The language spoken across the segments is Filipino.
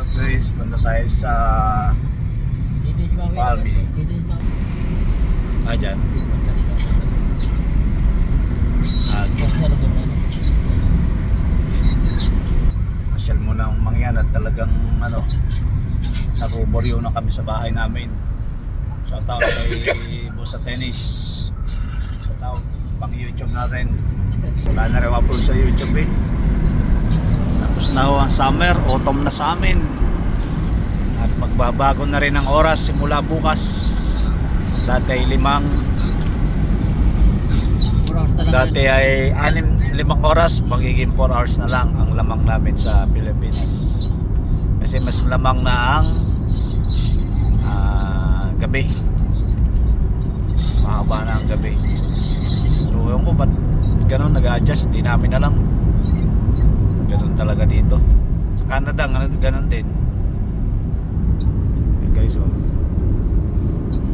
up guys? Punta tayo sa. Palmi. Ah, dyan. Ah, Punta sa lugar na yun. Masyal mo ng mangyan at talagang ano, nabuboryo na kami sa bahay namin. Shout out kay Boss sa Tennis. Shout out pang YouTube natin. Wala na rin upload sa YouTube eh. Tapos na ho ang summer, autumn na sa amin. At magbabago na rin ang oras simula bukas. Dati ay limang, na lang dati ay anim, limang oras, magiging 4 hours na lang ang lamang namin sa Pilipinas. Kasi mas lamang na ang ah, gabi. Mahaba na ang gabi. So, ewan ko ba't ganun nag-adjust, di namin alam. Ganun talaga dito. Sa Canada, ganun, ganun din. Yan guys, oh.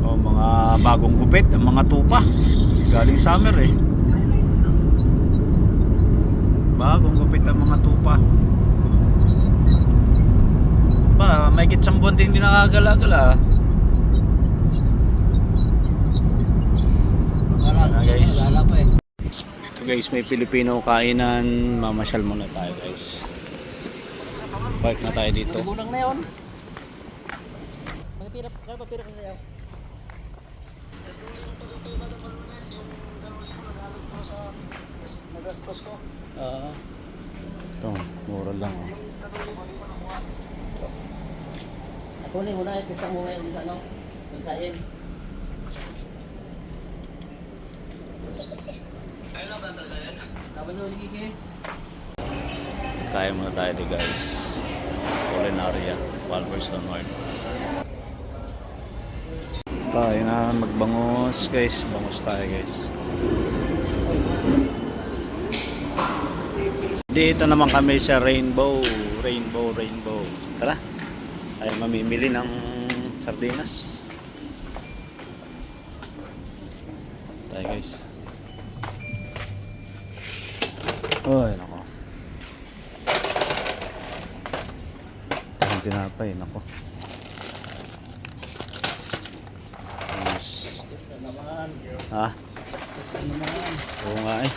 Oh, mga bagong gupit, ang mga tupa. Galing summer eh. Bagong gupit ang mga tupa. Ba, may kitsang buwan din di nakagala-gala. Wala Ah, eh. Ito guys, may Pilipino kainan. Mamasyal muna tayo guys. Park na tayo dito. Gunang na yun. Magpira, kaya papira ko sa'yo. Oo. Ito, mura lang. Oh. Ako na muna, testa mo ngayon sa ano, pagkain. Na. Kaya muna tayo guys. Culinaria, Palmerston North. Tayo na magbangos guys. Bangos tayo guys. Dito naman kami sa Rainbow. Rainbow, Rainbow. Tara. Tayo mamimili ng sardinas. Tayo guys. Ay, nako. Ang tinapay, nako. Yes. Ha? Oo nga eh.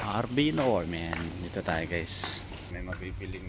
Harvey Norman. Dito tayo guys. May mabibiling